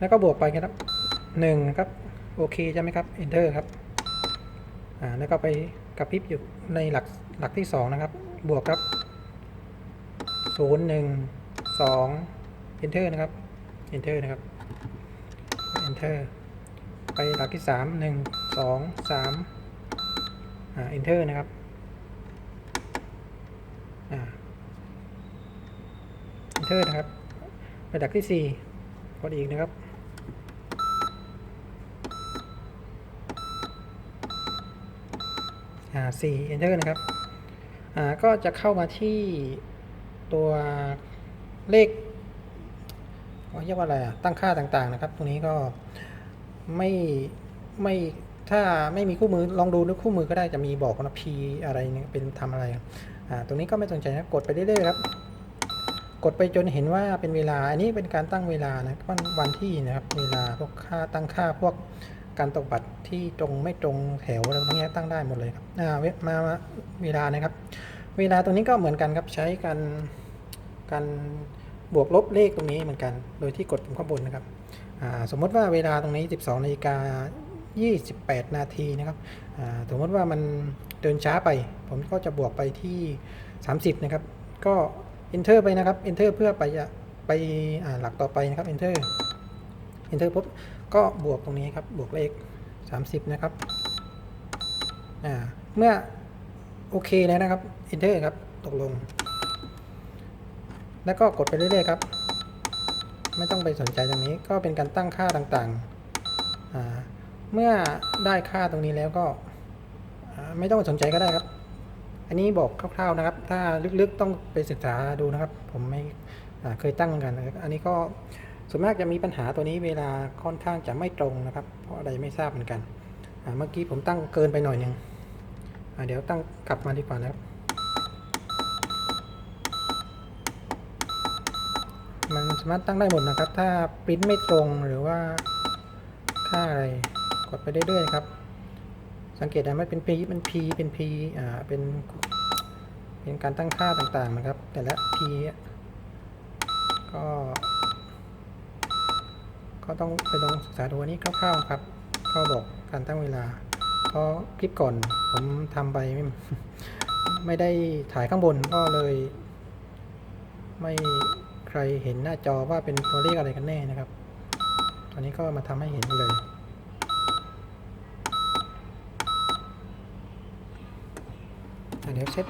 แล้วก็บวกไปครับหนึ่งครับโอเคใช่ไหมครับ enter ครับอ่าแล้วก็ไปกระพริบอยู่ในหลักหลักที่สองนะครับบวกครับศูนย์หนึ่งสอง enter นะครับ enter นะครับ enter ไปหลักที่สามหนึ่งสองสามอ่า enter นะครับอ่า enter นะครับไปหลักที่สี่กดอีกนะครับ อ่าสี่ enter นะครับอ่าก็จะเข้ามาที่ตัวเลขเรียกว่าอะไรอะตั้งค่าต่างๆ นะครับ ตรงนี้ก็ไม่ไม่ถ้าไม่มีคู่มือลองดูด้วยคู่มือก็ได้จะมีบอกว่า P อะไรเนี่ยเป็นทำอะไรอ่าตรงนี้ก็ไม่สนใจนะกดไปเรื่อยๆครับ กดไปจนเห็นว่าเป็นเวลา อันนี้เป็นการตั้งเวลานะวันวันที่นะครับ เวลาพวกค่าตั้งค่าพวก การตกบัตรที่ตรงไม่ตรงแถวอะไรพวกนี้ตั้งได้หมดเลยครับอ่าเวมามาเวลานะครับ เวลาตรงนี้ก็เหมือนกันครับใช้การการบวกลบเลขตรงนี้เหมือนกัน โดยที่กดปุ่มข้างบนนะครับอ่าสมมติว่าเวลาตรงนี้ 12นาฬิกา28 นาทีนะครับอ่าสมมติว่ามันเดินช้าไป ผมก็จะบวกไปที่ 30 นะครับ ก็ enter ไปนะครับ enter เพื่อไปจะไปอ่าหลักต่อไปนะครับ enter enter ปุ๊บก็บวกตรงนี้ครับบวกเลข 30 นะครับอ่าเมื่อโอเคแล้วนะครับ enter ครับตกลง แล้วก็กดไปเรื่อยๆครับ ไม่ต้องไปสนใจตรงนี้ก็เป็นการตั้งค่าต่างๆอ่าเมื่อได้ค่าตรงนี้แล้วก็ไม่ต้องสนใจก็ได้ครับ อันนี้บอกคร่าวๆนะครับ ถ้าลึกๆต้องไปศึกษาดูนะครับ ผมไม่เคยตั้งเหมือนกัน อันนี้ก็ ส่วนมากจะมีปัญหาตัวนี้เวลาค่อนข้างจะไม่ตรงนะครับ เพราะอะไรไม่ทราบเหมือนกันเมื่อกี้ผมตั้งเกินไปหน่อยหนึ่งเดี๋ยวตั้งกลับมาดีกว่านะครับ มันสามารถตั้งได้หมดนะครับ ถ้าปริ้นไม่ตรงหรือว่าค่าอะไรกดไปเรื่อยๆครับ สังเกตได้ไหมเป็น P เป็น P เป็น P อ่าเป็นเป็นการตั้งค่าต่างๆนะครับ แต่ละ P ก็ ก็ต้องไปลองศึกษาดูอันนี้คร่าวๆครับก็บอกการตั้งเวลาเพราะคลิปก่อนผมทำไปไม่ไม่ได้ถ่ายข้างบนก็เลย ไม่ใครเห็นหน้าจอว่าเป็นตัวเลขอะไรกันแน่นะครับ ตอนนี้ก็มาทำให้เห็นเลยอะเดี๋ยวเซต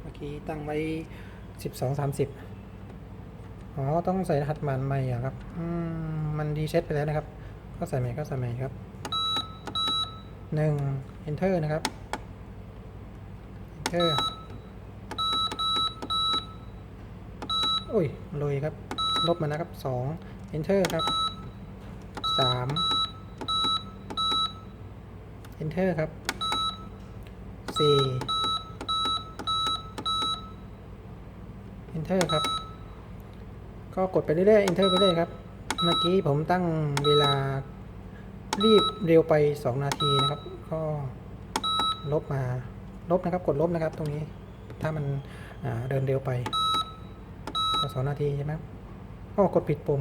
เมื่อ กี้ตั้งไว้สิบสองสามสิบอ๋อ ต้องใส่รหัสมันใหม่อะครับ อืม มันรีเซ็ตไปแล้วนะครับ ก็ใส่ใหม่ก็ใส่ใหม่ครับหนึ่ง enter นะครับ enter โอ้ยเลยครับ ลบมานะครับสอง enter ครับสาม enter ครับสี่ enter ครับ ก็กดไปเรื่อยๆ enter ไปเรื่อยครับ เมื่อกี้ผมตั้งเวลารีบเร็วไป 2 นาทีนะครับ ก็ลบมาลบนะครับ กดลบนะครับตรงนี้ ถ้ามันเดินเร็วไปก็สองนาทีใช่ไหมก็กดผิดปุ่ม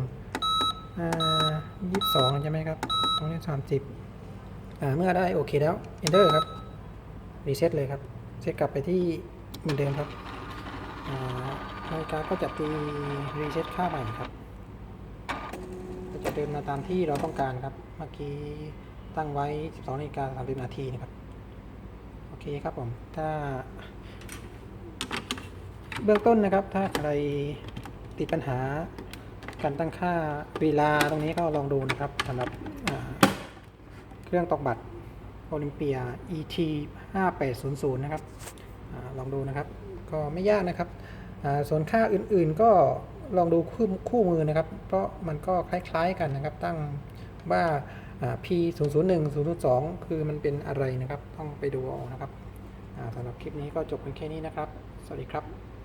ยี่สิบสองใช่ไหมครับ ตรงนี้สามสิบเมื่อได้โอเคแล้ว enter ครับ รีเซ็ตเลยครับ เซ็ตกลับไปที่เหมือนเดิมครับ นาฬิกาก็จะตีรีเซ็ตค่าใหม่ครับ ก็จะเดินมาตามที่เราต้องการครับ เมื่อกี้ตั้งไว้ 12นาฬิกา30นาทีนะครับ โอเคครับผม ถ้า เบื้องต้นนะครับ ถ้าใครติดปัญหาการตั้งค่าเวลาตรงนี้ก็ลองดูนะครับสำหรับเครื่องตอกบัตรโอลิมเปีย ET 5800 นะครับอลองดูนะครับ ก็ไม่ยากนะครับ ส่วนค่าอื่นๆก็ลองดูคู่คู่มือนะครับ เพราะมันก็คล้ายๆกันนะครับ ตั้งว่าอ่า P 0 0 1 0 0 2คือมันเป็นอะไรนะครับ ต้องไปดูเอานะครับสำหรับคลิปนี้ก็จบเป็นแค่นี้นะครับ สวัสดีครับ